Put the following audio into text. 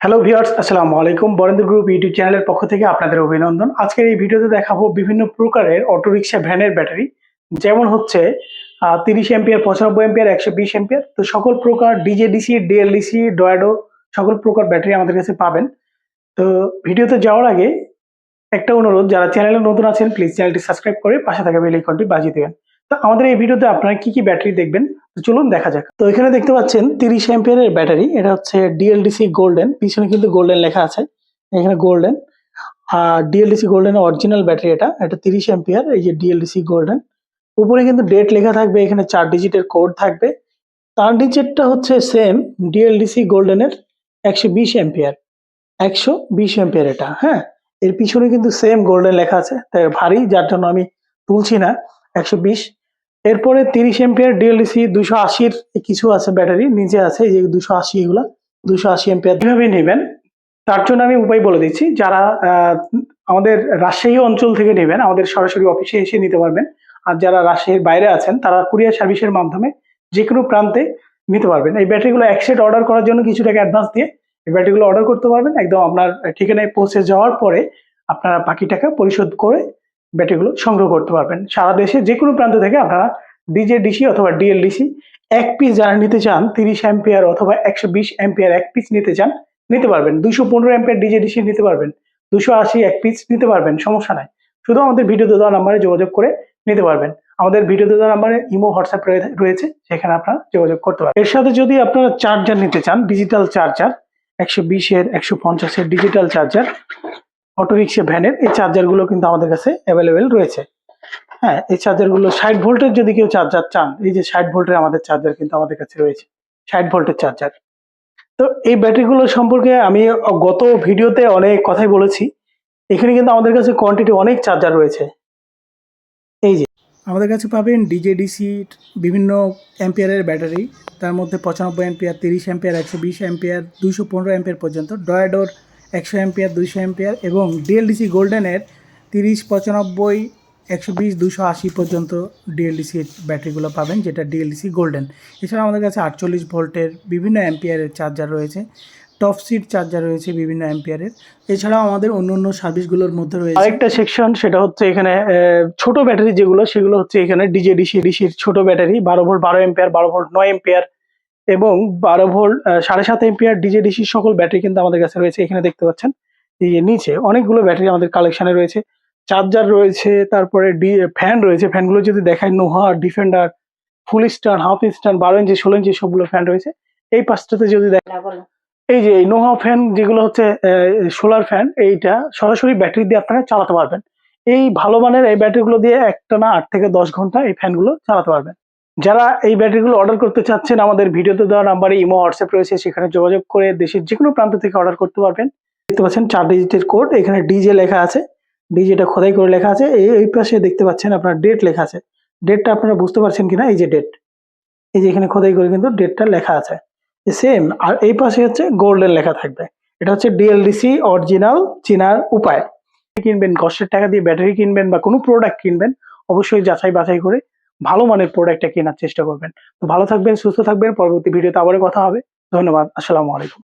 Hello viewers আসসালামু আলাইকুম। Barendra group YouTube চ্যানেলের পক্ষ থেকে আপনাদের অভিনন্দন। আজকের এই ভিডিওতে দেখাবো বিভিন্ন প্রকারের অটোরিকশা ভ্যানের ব্যাটারি। যেমন হচ্ছে তিরিশ এম্পিয়ার পঁচানব্বই এম্পিয়ার একশো বিশ এম্পিয়ার তো সকল প্রকার ডিজেডিসি ডিএলডিসি ডয়াডো সকল প্রকার ব্যাটারি আমাদের কাছে পাবেন। তো ভিডিওতে যাওয়ার আগে একটা অনুরোধ, যারা চ্যানেলে নতুন আছেন প্লিজ চ্যানেলটি সাবস্ক্রাইব করে পাশে থাকা বেল আইকনটি বাজিয়ে দেবেন। তো আমাদের এই ভিডিওতে আপনারা কি কি ব্যাটারি দেখবেন চলুন দেখা যাক। তো এখানে দেখতে পাচ্ছেন তিরিশ এম্পিয়ারের ব্যাটারি, এটা হচ্ছে ডিএলডিসি গোল্ডেন পিছনে কিন্তু গোল্ডেন লেখা আছে, এখানে গোল্ডেন আর ডিএলডিসি গোল্ডেন অরিজিনাল ব্যাটারি এটা এটা তিরিশ এম্পিয়ার এই যে ডিএলডিসি গোল্ডেন উপরে কিন্তু ডেট লেখা থাকবে, এখানে চার ডিজিটের কোড থাকবে। তার নিচেরটা হচ্ছে সেম ডিএলডিসি গোল্ডেনের একশো বিশ এম্পিয়ার একশো বিশ এম্পিয়ার এটা হ্যাঁ? এর পিছনে কিন্তু সেম গোল্ডেন লেখা আছে, তাই ভারী, যার জন্য আমি তুলছি না, একশো বিশ। এরপরে তিরিশ এম্পিয়ার ডিএলডিসি দুশো আশির কিছু আছে ব্যাটারি, নিচে আছে যে দুশো আশি এগুলা, দুশো আশি এম্পিয়ার কীভাবে নেবেন? তার জন্য আমি উপায় বলে দিচ্ছি, যারা আমাদের রাজশাহী অঞ্চল থেকে নেবেন, আমাদের সরাসরি অফিসে এসে নিতে পারবেন। আর যারা রাজশাহীর বাইরে আছেন, তারা কুরিয়ার সার্ভিসের মাধ্যমে যে কোনো প্রান্তে নিতে পারবেন। এই ব্যাটারিগুলো এক সেট অর্ডার করার জন্য কিছু টাকা অ্যাডভান্স দিয়ে এই ব্যাটারিগুলো অর্ডার করতে পারবেন। একদম আপনার ঠিকানায় পৌঁছে যাওয়ার পরে আপনারা বাকি টাকা পরিশোধ করে ব্যাটারিগুলো সংগ্রহ করতে পারবেন। সারা দেশে যে কোনো প্রান্ত থেকে আপনারা ডিজে ডিসি অথবা ডিএলডিসি এক পিস যারা নিতে চান, তিরিশ অ্যাম্পিয়ার অথবা একশো বিশ অ্যাম্পিয়ার এক পিস নিতে চান, নিতে পারবেন। দুশো পনেরো অ্যাম্পিয়ার ডিজে ডিসি নিতে পারবেন। দুশো আশি এক পিস নিতে পারবেন, সমস্যা নাই। শুধু আমাদের ভিডিও দেওয়া নাম্বারে যোগাযোগ করে নিতে পারবেন। আমাদের ভিডিও দেওয়া নাম্বারে ইমো, হোয়াটসঅ্যাপ রয়েছে, সেখানে আপনারা যোগাযোগ করতে পারবেন। এর সাথে যদি আপনারা চার্জার নিতে চান ডিজিটাল চার্জার একশো বিশের, একশো পঞ্চাশের ডিজিটাল চার্জার অটোরিক্সা ভ্যানের এই চার্জারগুলো কিন্তু আমাদের কাছে অ্যাভেলেবেল রয়েছে। হ্যাঁ এই চার্জারগুলো ষাট ভোল্টের যদি কেউ চার্জার চান, এই যে ষাট ভোল্টের আমাদের চার্জার কিন্তু আমাদের কাছে রয়েছে, ষাট ভোল্টের চার্জার তো এই ব্যাটারিগুলো সম্পর্কে আমি গত ভিডিওতে অনেক কথাই বলেছি, এখানে কিন্তু আমাদের কাছে কোয়ান্টিটি অনেক চার্জার রয়েছে। এই যে, আমাদের কাছে পাবেন ডিজেডিসি বিভিন্ন অ্যাম্পিয়ারের ব্যাটারি, তার মধ্যে পঁচানব্বই অ্যাম্পিয়ার তিরিশ অ্যাম্পিয়ার একশো বিশ অ্যাম্পিয়ার দুশো পনেরো অ্যাম্পিয়ার পর্যন্ত ডয়াডোর একশো অ্যাম্পিয়ার, দুইশো অ্যাম্পিয়ার এবং ডিএলডিসি গোল্ডেনের তিরিশ, পঁচানব্বই, একশো বিশ দুশো আশি পর্যন্ত ডিএলডিসি ব্যাটারিগুলো পাবেন, যেটা ডিএলডিসি গোল্ডেন এছাড়া আমাদের কাছে আটচল্লিশ ভোল্টের বিভিন্ন অ্যাম্পিয়ারের চার্জার রয়েছে, টপ সিট চার্জার রয়েছে বিভিন্ন অ্যাম্পিয়ারের। এছাড়াও আমাদের অন্য অন্য সার্ভিসগুলোর মধ্যে রয়েছে। আরেকটা সেকশন, সেটা হচ্ছে এখানে ছোট ব্যাটারি যেগুলো, সেগুলো হচ্ছে এখানে ডিজে ডিসি ডিসির ছোট ব্যাটারি, বারো ভোল্ট, বারো এম্পিয়ার বারো ভোল্ট, নয় এম্পিয়ার এবং বারো ভোল্ট সাড়ে সাত এম্পিয়ার ডিজে ডিসির সকল ব্যাটারি কিন্তু আমাদের কাছে রয়েছে এখানে দেখতে পাচ্ছেন। এই যে নিচে অনেকগুলো ব্যাটারি আমাদের কালেকশনে রয়েছে। চার্জার রয়েছে তারপরে ডি ফ্যান রয়েছে। ফ্যানগুলো যদি দেখায় Noha defender full star half star বারো ইঞ্চি ষোলো ইঞ্চি সবগুলো ফ্যান রয়েছে। এই পাঁচটাতে যদি দেখ এই যে এই নোহা ফ্যান যেগুলো হচ্ছে সোলার ফ্যান এইটা সরাসরি ব্যাটারি দিয়ে আপনারা চালাতে পারবেন। এই ভালো মানের এই ব্যাটারিগুলো দিয়ে একটা না আট থেকে দশ ঘণ্টা এই ফ্যানগুলো চালাতে পারবেন। যারা এই ব্যাটারিগুলো অর্ডার করতে চাচ্ছেন, আমাদের ভিডিওতে দেওয়া নাম্বারে ইমো হোয়াটসঅ্যাপ রয়েছে, সেখানে যোগাযোগ করে দেশের যে কোনো প্রান্ত থেকে অর্ডার করতে পারবেন। দেখতে পাচ্ছেন চার ডিজিটের কোড এখানে ডিজে লেখা আছে। ডিজেটা খোদাই করে লেখা আছে। এই পাশে দেখতে পাচ্ছেন আপনার ডেট লেখা আছে। ডেটটা আপনারা বুঝতে পারছেন কিনা? এই যে ডেট এই যে এখানে খোদাই করে কিন্তু ডেটটা লেখা আছে। সেম আর এই পাশে হচ্ছে গোল্ডেন লেখা থাকবে। এটা হচ্ছে ডিএলডিসি অরিজিনাল চেনার উপায়। কিনবেন কষ্টের টাকা দিয়ে ব্যাটারি কিনবেন বা কোনো প্রোডাক্ট কিনবেন, অবশ্যই যাচাই বাছাই করে ভালো মানের প্রোডাক্টটা কেনার চেষ্টা করবেন। তো ভালো থাকবেন, সুস্থ থাকবেন। পরবর্তী ভিডিওতে আবারও কথা হবে। ধন্যবাদ। আসসালামু আলাইকুম।